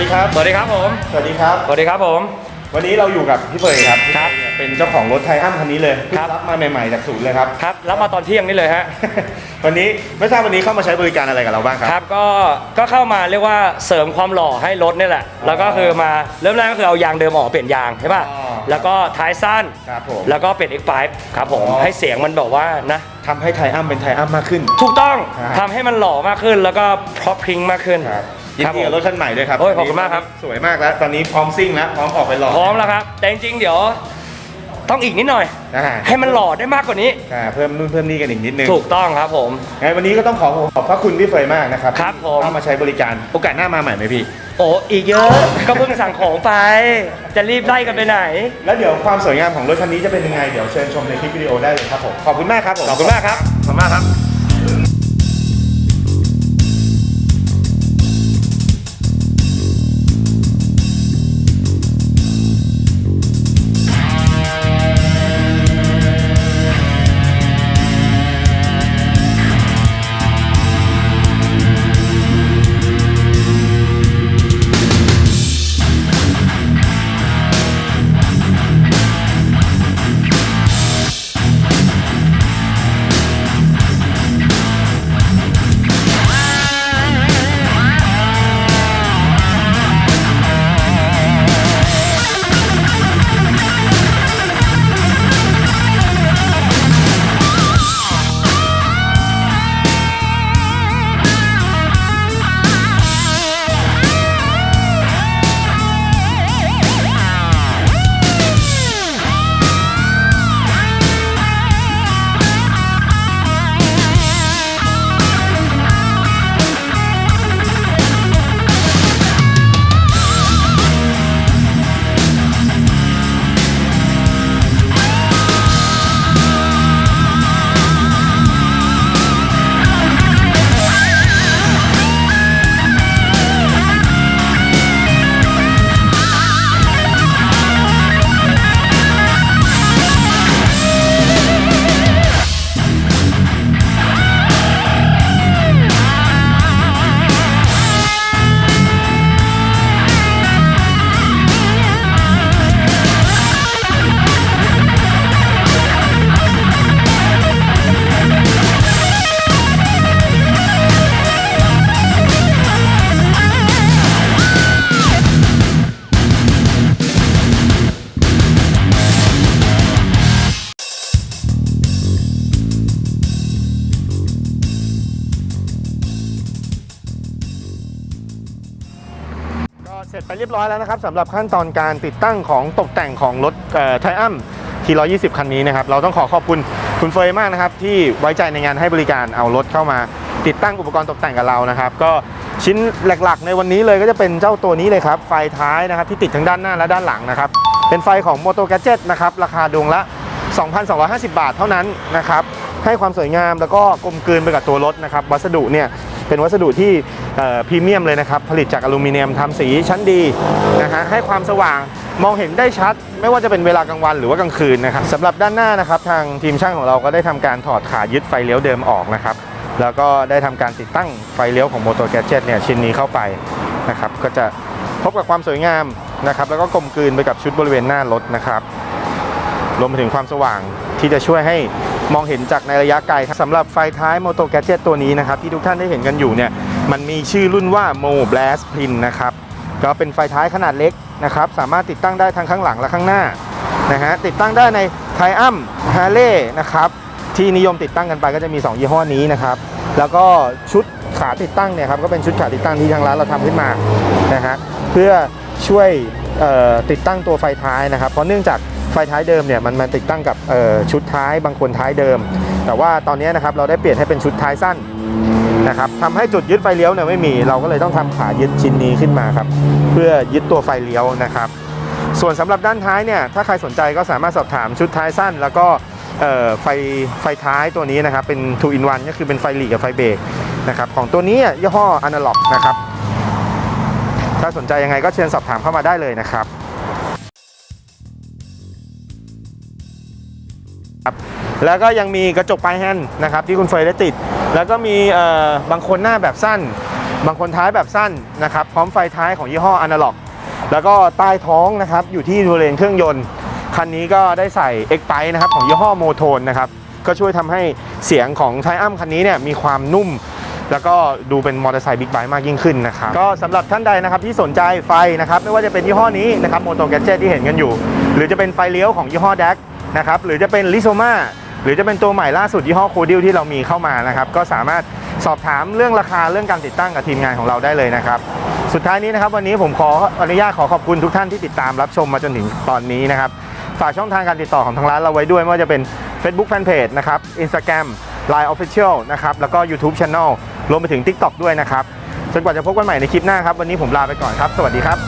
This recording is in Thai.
ดีครับ สวัสดีครับผม สวัสดีครับ สวัสดีครับผม วันนี้เราอยู่กับพี่เฟยครับครับพี่เฟยเนี่ยเป็นเจ้าของรถไทอัมคันนี้เลยเพิ่งครับรับมาใหม่ๆจากศูนย์เลยครับ ครับ รับมาตอนเที่ยงนี่เลยฮะ วันนี้ไม่ทราบวันนี้เข้ามาใช้บริการอะไรกับเราบ้างคครัรับ ก็ ก็เข้ามาเรียกว่าเสริมความหล่อให้รถนี่แหละ แล้วก็คือมาเริ่มแรกก็คือเอายางเดิมออกเปลี่ยนยางใช่ป่ะ อ๋อแล้วก็ท้ายสั้น ครับผมแล้วก็เปลี่ยน X5 ครับผม อ๋อ ให้เสียงมันแบบว่านะ ทำให้ไทอัมเป็นไทอัมมากขึ้น ถูกต้องครับทำให้มันหล่อมากขึ้น แล้วก็พร็อพพิงมากขึ้น ครับ ยินครับดีกับผมรถคันใหม่ด้วยครับโอ้ยขอบคุณมากครับ สวยมากแล้ว ตอนนี้พร้อมซิ่งแล้ว พร้อมออกไปหล่อพร้อมแล้วครับ แต่จริงๆ เดี๋ยว ต้องอีกนิดหน่อยอ่าให้มันหล่อได้มากกว่านี้ อ่าเพิ่มนู่นเพิ่มนี่กันอีกนิดนึงถูกต้องครับผม งั้นวันนี้ก็ต้องขอขอบพระคุณพี่เฟยมากนะครับครับผม เข้ามาใช้บริการ โอกาสหน้ามาใหม่ไหมพี่ โอ้อีกเยอะ ก็เพิ่งสั่งของไป จะรีบไล่กันไปไหน แล้วเดี๋ยวความสวยงามของรถคันนี้จะเป็นยังไง เดี๋ยวเชิญชมในคลิปวิดีโอได้เลยครับผม ขอบคุณมากครับผม ขอบคุณมากครับ ขอบคุณมากครับ เรียบร้อยแล้วนะครับสำหรับขั้นตอนการติดตั้งของตกแต่งของรถไทอัมที120คันนี้นะครับ เราต้องขอขอบคุณคุณเฟยมากนะครับ ที่ไว้ใจในงานให้บริการเอารถเข้ามาติดตั้งอุปกรณ์ตกแต่งกับเรานะครับ ก็ชิ้นหลักๆ ในวันนี้เลยก็จะเป็นเจ้าตัวนี้เลยครับ ไฟท้ายนะครับที่ติดทั้งด้านหน้าและด้านหลังนะครับ เป็นไฟของ m o t o g a d g e t นะครับราคาดวงละ 2,250 บาทเท่านั้นนะครับให้ความสวยงามแล้วก็กลมกลืนไปกับตัวรถนะครับวัสดุเนี่ย เป็นวัสดุที่พรีเมียมเลยนะครับ ผลิตจากอลูมิเนียมทำสีชั้นดีนะฮะให้ความสว่างมองเห็นได้ชัด ไม่ว่าจะเป็นเวลากลางวันหรือว่ากลางคืนนะครับสำหรับด้านหน้านะครับทางทีมช่างของเราก็ได้ทำการถอดขายึดไฟเลี้ยวเดิมออกนะครับแล้วก็ได้ทำการติดตั้งไฟเลี้ยวของ m o t o g a d g e t เนี่ยชิ้นนี้เข้าไปนะครับก็จะพบกับความสวยงามนะครับแล้วก็กลมกลืนไปกับชุดบริเวณหน้ารถนะครับรวมไปถึงความสว่างที่จะช่วยให้ มองเห็นจากในระยะไกลสำหรับไฟท้าย Moto Gadget ตัวนี้นะครับ ที่ทุกท่านได้เห็นกันอยู่เนี่ยมันมีชื่อรุ่นว่า Mo Blast Pin นะครับก็เป็นไฟท้ายขนาดเล็กนะครับ สามารถติดตั้งได้ทั้งข้างหลังและข้างหน้านะฮะติดตั้งได้ใน t i อัม Harley นะครับที่นิยมติดตั้งกันไปก็จะมี 2 ยี่ห้อนี้นะครับ แล้วก็ชุดขาติดตั้งเนี่ยครับก็เป็นชุดขาติดตั้งที่ทางร้านเราทำขึ้นมานะฮะเพื่อช่วยติดตั้งตัวไฟท้ายนะครับ เพราะเนื่องจาก ไฟท้ายเดิมเนี่ยมันมาติดตั้งกับชุดท้ายบางคนท้ายเดิม แต่ว่าตอนนี้นะครับเราได้เปลี่ยนให้เป็นชุดท้ายสั้นนะครับทำให้จุดยึดไฟเลี้ยวเนี่ยไม่มีเราก็เลยต้องทำขายึดชิ้นนี้ขึ้นมาครับเพื่อยึดตัวไฟเลี้ยวนะครับ ส่วนสำหรับด้านท้ายเนี่ยถ้าใครสนใจก็สามารถสอบถามชุดท้ายสั้น แล้วก็ไฟไฟท้ายตัวนี้นะครับเป็น 2 in 1ก็คือเป็นไฟหลีกับไฟเบรกนะครับของตัวนี้ยี่ห้อ Analog นะครับถ้าสนใจยังไงก็เชิญสอบถามเข้ามาได้เลยนะครับ แล้วก็ยังมีกระจกปลายแฮนด์นะครับที่คุณเฟยได้ติด แล้วก็มีบางคนหน้าแบบสั้น บางคนท้ายแบบสั้นนะครับพร้อมไฟท้ายของยี่ห้ออนาล็อกแล้วก็ใต้ท้องนะครับอยู่ที่บริเวณเครื่องยนต์ คันนี้ก็ได้ใส่ X p i นะครับของยี่ห้อโมโทนนะครับก็ช่วยทำให้เสียงของไทอัมคันนี้เนี่ยมีความนุ่ม แล้วก็ดูเป็นมอเตอร์ไซค์บิ๊กไบค์มากยิ่งขึ้นนะครับก็สำหรับท่านใดนะครับที่สนใจไฟนะครับไม่ว่าจะเป็นยี่ห้อนี้นะครับโมโตแก d เจที่เห็นกันอยู่ หรือจะเป็นไฟเลี้ยวของยี่ห้อแดกนะครับหรือจะเป็นลิโซมา หรือจะเป็นตัวใหม่ล่าสุดยี่ห้อโคดิลที่เรามีเข้ามานะครับ ก็สามารถสอบถามเรื่องราคาเรื่องการติดตั้งกับทีมงานของเราได้เลยนะครับ สุดท้ายนี้นะครับวันนี้ผมขออนุญาตขอขอบคุณทุกท่านที่ติดตามรับชมมาจนถึงตอนนี้นะครับ ฝากช่องทางการติดต่อของทางร้านเราไว้ด้วยไม่ว่าจะเป็น Facebook Fanpage นะครับ Instagram Line Official นะครับแล้วก็ YouTube Channel รวมไปถึง TikTok ด้วยนะครับจนกว่าจะพบกันใหม่ในคลิปหน้าครับ วันนี้ผมลาไปก่อนครับ สวัสดีครับ